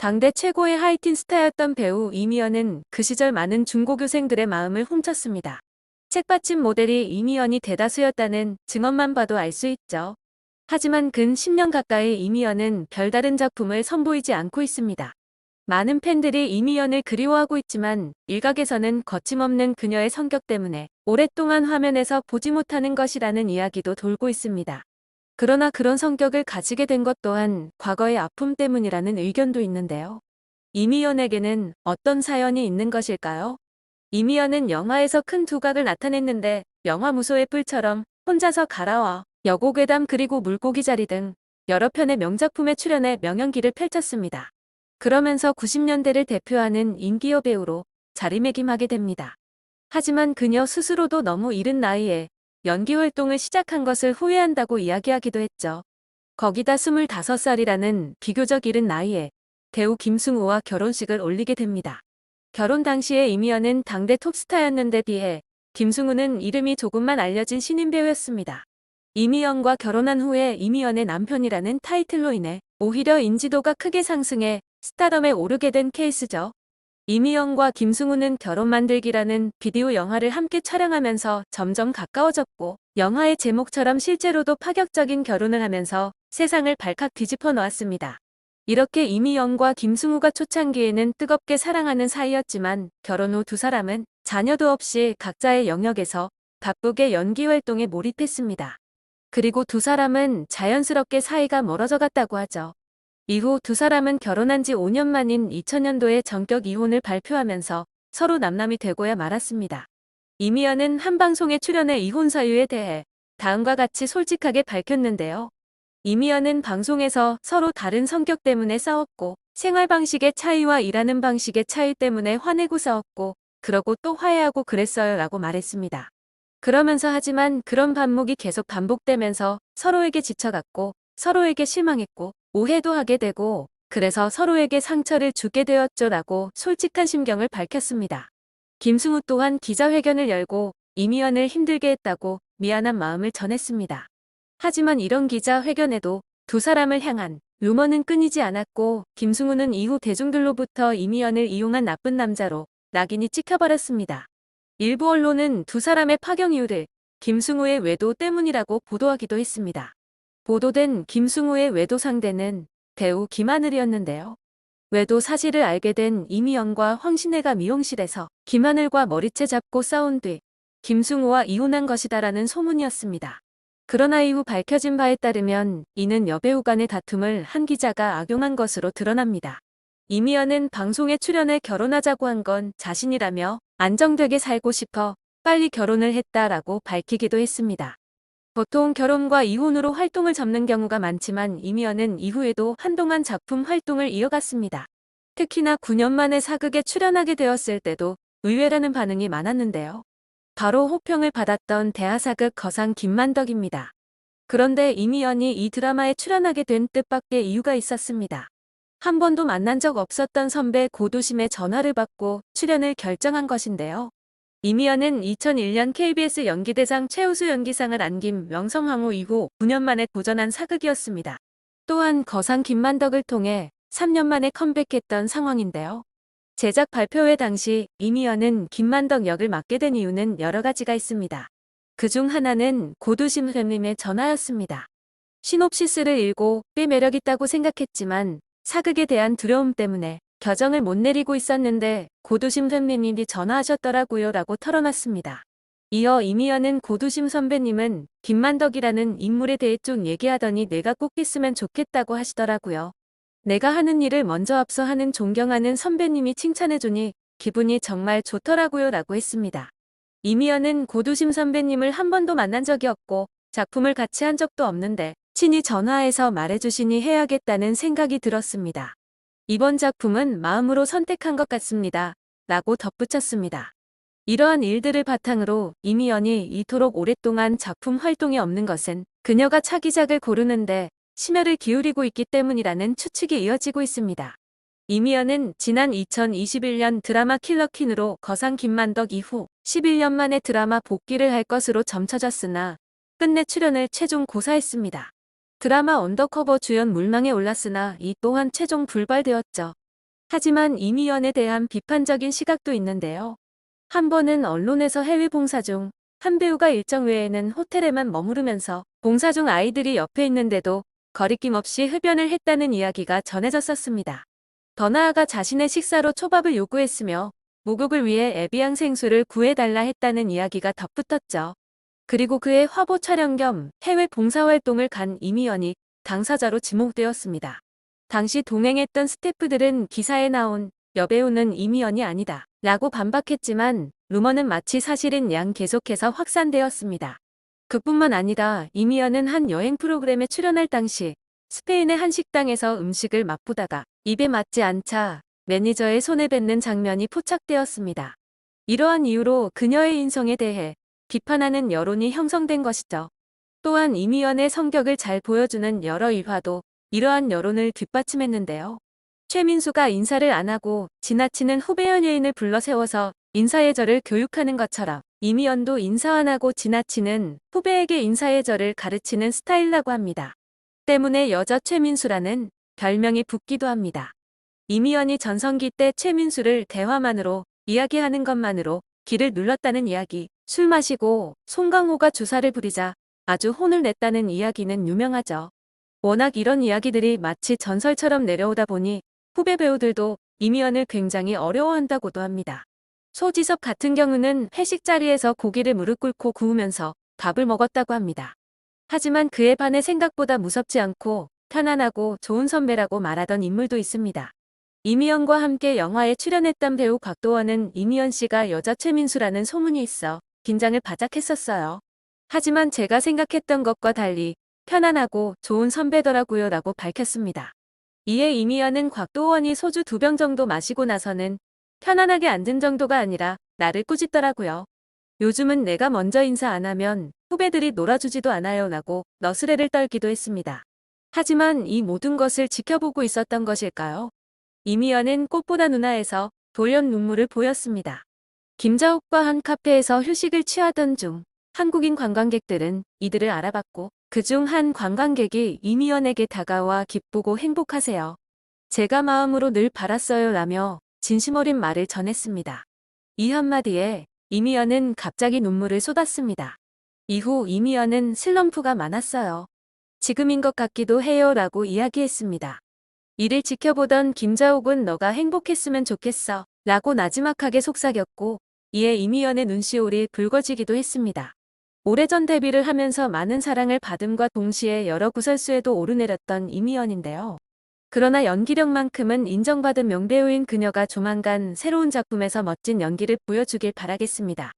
당대 최고의 하이틴 스타였던 배우 이미연은 그 시절 많은 중고교생들의 마음을 훔쳤습니다. 책받침 모델이 이미연이 대다수였다는 증언만 봐도 알 수 있죠. 하지만 근 10년 가까이 이미연은 별다른 작품을 선보이지 않고 있습니다. 많은 팬들이 이미연을 그리워하고 있지만 일각에서는 거침없는 그녀의 성격 때문에 오랫동안 화면에서 보지 못하는 것이라는 이야기도 돌고 있습니다. 그러나 그런 성격을 가지게 된 것 또한 과거의 아픔 때문이라는 의견도 있는데요. 이미연에게는 어떤 사연이 있는 것일까요? 이미연은 영화에서 큰 두각을 나타냈는데 영화 무소의 뿔처럼 혼자서 갈아와 여고괴담 그리고 물고기 자리 등 여러 편의 명작품에 출연해 명연기를 펼쳤습니다. 그러면서 90년대를 대표하는 인기 여 배우로 자리매김하게 됩니다. 하지만 그녀 스스로도 너무 이른 나이에 연기 활동을 시작한 것을 후회한다고 이야기하기도 했죠. 거기다 25살이라는 비교적 이른 나이에 배우 김승우와 결혼식을 올리게 됩니다. 결혼 당시에 이미연은 당대 톱스타였는데 비해 김승우는 이름이 조금만 알려진 신인 배우였습니다. 이미연과 결혼한 후에 이미연의 남편이라는 타이틀로 인해 오히려 인지도가 크게 상승해 스타덤에 오르게 된 케이스죠. 이미연과 김승우는 결혼 만들기라는 비디오 영화를 함께 촬영하면서 점점 가까워졌고 영화의 제목처럼 실제로도 파격적인 결혼을 하면서 세상을 발칵 뒤집어 놓았습니다. 이렇게 이미연과 김승우가 초창기에는 뜨겁게 사랑하는 사이였지만 결혼 후 두 사람은 자녀도 없이 각자의 영역에서 바쁘게 연기 활동에 몰입했습니다. 그리고 두 사람은 자연스럽게 사이가 멀어져 갔다고 하죠. 이후 두 사람은 결혼한 지 5년 만인 2000년도에 전격 이혼을 발표하면서 서로 남남이 되고야 말았습니다. 이미연은 한 방송에 출연해 이혼 사유에 대해 다음과 같이 솔직하게 밝혔는데요. 이미연은 방송에서 서로 다른 성격 때문에 싸웠고 생활 방식의 차이와 일하는 방식의 차이 때문에 화내고 싸웠고 그러고 또 화해하고 그랬어요 라고 말했습니다. 그러면서 하지만 그런 반복이 계속 반복되면서 서로에게 지쳐갔고 서로에게 실망했고 오해도 하게 되고 그래서 서로에게 상처를 주게 되었죠 라고 솔직한 심경을 밝혔습니다. 김승우 또한 기자회견을 열고 이미연을 힘들게 했다고 미안한 마음을 전했습니다. 하지만 이런 기자회견에도 두 사람을 향한 루머는 끊이지 않았고 김승우는 이후 대중들로부터 이미연을 이용한 나쁜 남자로 낙인이 찍혀버렸습니다. 일부 언론은 두 사람의 파경 이유를 김승우의 외도 때문이라고 보도하기도 했습니다. 보도된 김승우의 외도 상대는 배우 김하늘이었는데요. 외도 사실을 알게 된 이미연과 황신혜가 미용실에서 김하늘과 머리채 잡고 싸운 뒤 김승우와 이혼한 것이다라는 소문이었습니다. 그러나 이후 밝혀진 바에 따르면 이는 여배우 간의 다툼을 한 기자가 악용한 것으로 드러납니다. 이미연은 방송에 출연해 결혼하자고 한 건 자신이라며 안정되게 살고 싶어 빨리 결혼을 했다라고 밝히기도 했습니다. 보통 결혼과 이혼으로 활동을 접는 경우가 많지만 이미연은 이후에도 한동안 작품 활동을 이어갔습니다. 특히나 9년 만에 사극에 출연하게 되었을 때도 의외라는 반응이 많았는데요. 바로 호평을 받았던 대하사극 거상 김만덕입니다. 그런데 이미연이 이 드라마에 출연하게 된 뜻밖의 이유가 있었습니다. 한 번도 만난 적 없었던 선배 고두심의 전화를 받고 출연을 결정한 것인데요. 이미연은 2001년 KBS 연기대상 최우수 연기상을 안긴 명성황후 이후 9년 만에 도전한 사극이었습니다. 또한 거상 김만덕을 통해 3년 만에 컴백했던 상황인데요. 제작 발표회 당시 이미연은 김만덕 역을 맡게 된 이유는 여러 가지가 있습니다. 그 중 하나는 고두심 선님의 전화였습니다. 시놉시스를 읽고 꽤 매력있다고 생각했지만 사극에 대한 두려움 때문에 겨정을 못 내리고 있었는데 고두심 선배님이 전화하셨더라고요 라고 털어놨습니다. 이어 이미연은 고두심 선배님은 김만덕이라는 인물에 대해 쭉 얘기하더니 내가 꼭 했으면 좋겠다고 하시더라고요. 내가 하는 일을 먼저 앞서 하는 존경하는 선배님이 칭찬해주니 기분이 정말 좋더라고요 라고 했습니다. 이미연은 고두심 선배님을 한 번도 만난 적이 없고 작품을 같이 한 적도 없는데 친히 전화해서 말해주시니 해야겠다는 생각이 들었습니다. 이번 작품은 마음으로 선택한 것 같습니다. 라고 덧붙였습니다. 이러한 일들을 바탕으로 이미연이 이토록 오랫동안 작품 활동이 없는 것은 그녀가 차기작을 고르는데 심혈을 기울이고 있기 때문이라는 추측이 이어지고 있습니다. 이미연은 지난 2021년 드라마 킬러퀸으로 거상 김만덕 이후 11년 만에 드라마 복귀를 할 것으로 점쳐졌으나 끝내 출연을 최종 고사했습니다. 드라마 언더커버 주연 물망에 올랐으나 이 또한 최종 불발되었죠. 하지만 이미연에 대한 비판적인 시각도 있는데요. 한 번은 언론에서 해외 봉사 중 한 배우가 일정 외에는 호텔에만 머무르면서 봉사 중 아이들이 옆에 있는데도 거리낌 없이 흡연을 했다는 이야기가 전해졌었습니다. 더 나아가 자신의 식사로 초밥을 요구했으며 목욕을 위해 에비앙 생수를 구해달라 했다는 이야기가 덧붙었죠. 그리고 그의 화보 촬영 겸 해외 봉사활동을 간 이미연이 당사자로 지목되었습니다. 당시 동행했던 스태프들은 기사에 나온 여배우는 이미연이 아니다 라고 반박했지만 루머는 마치 사실인 양 계속해서 확산되었습니다. 그뿐만 아니라 이미연은 한 여행 프로그램에 출연할 당시 스페인의 한 식당에서 음식을 맛보다가 입에 맞지 않자 매니저의 손에 뱉는 장면이 포착되었습니다. 이러한 이유로 그녀의 인성에 대해 비판하는 여론이 형성된 것이죠. 또한 이미연의 성격을 잘 보여주는 여러 일화도 이러한 여론을 뒷받침했는데요. 최민수가 인사를 안 하고 지나치는 후배 연예인을 불러 세워서 인사예절을 교육하는 것처럼 이미연도 인사 안 하고 지나치는 후배에게 인사예절을 가르치는 스타일이라고 합니다. 때문에 여자 최민수라는 별명이 붙기도 합니다. 이미연이 전성기 때 최민수를 대화만으로 이야기하는 것만으로 기를 눌렀다는 이야기, 술 마시고 송강호가 주사를 부리자 아주 혼을 냈다는 이야기는 유명하죠. 워낙 이런 이야기들이 마치 전설처럼 내려오다 보니 후배 배우들도 이미연을 굉장히 어려워한다고도 합니다. 소지섭 같은 경우는 회식 자리에서 고기를 무릎 꿇고 구우면서 밥을 먹었다고 합니다. 하지만 그에 반해 생각보다 무섭지 않고 편안하고 좋은 선배라고 말하던 인물도 있습니다. 이미연과 함께 영화에 출연했던 배우 곽도원은 이미연 씨가 여자 최민수라는 소문이 있어 긴장을 바짝 했었어요. 하지만 제가 생각했던 것과 달리 편안하고 좋은 선배더라고요 라고 밝혔습니다. 이에 이미연은 곽도원이 소주 두 병 정도 마시고 나서는 편안하게 앉은 정도가 아니라 나를 꾸짖더라고요. 요즘은 내가 먼저 인사 안 하면 후배들이 놀아주지도 않아요 라고 너스레를 떨기도 했습니다. 하지만 이 모든 것을 지켜보고 있었던 것일까요? 이미연은 꽃보다 누나에서 돌연 눈물을 보였습니다. 김자옥과 한 카페에서 휴식을 취하던 중 한국인 관광객들은 이들을 알아봤고 그 중 한 관광객이 이미연에게 다가와 기쁘고 행복하세요. 제가 마음으로 늘 바랐어요 라며 진심 어린 말을 전했습니다. 이 한마디에 이미연은 갑자기 눈물을 쏟았습니다. 이후 이미연은 슬럼프가 많았어요. 지금인 것 같기도 해요 라고 이야기했습니다. 이를 지켜보던 김자옥은 너가 행복했으면 좋겠어 라고 나지막하게 속삭였고 이에 이미연의 눈시울이 붉어지기도 했습니다. 오래전 데뷔를 하면서 많은 사랑을 받음과 동시에 여러 구설수에도 오르내렸던 이미연인데요. 그러나 연기력만큼은 인정받은 명배우인 그녀가 조만간 새로운 작품에서 멋진 연기를 보여주길 바라겠습니다.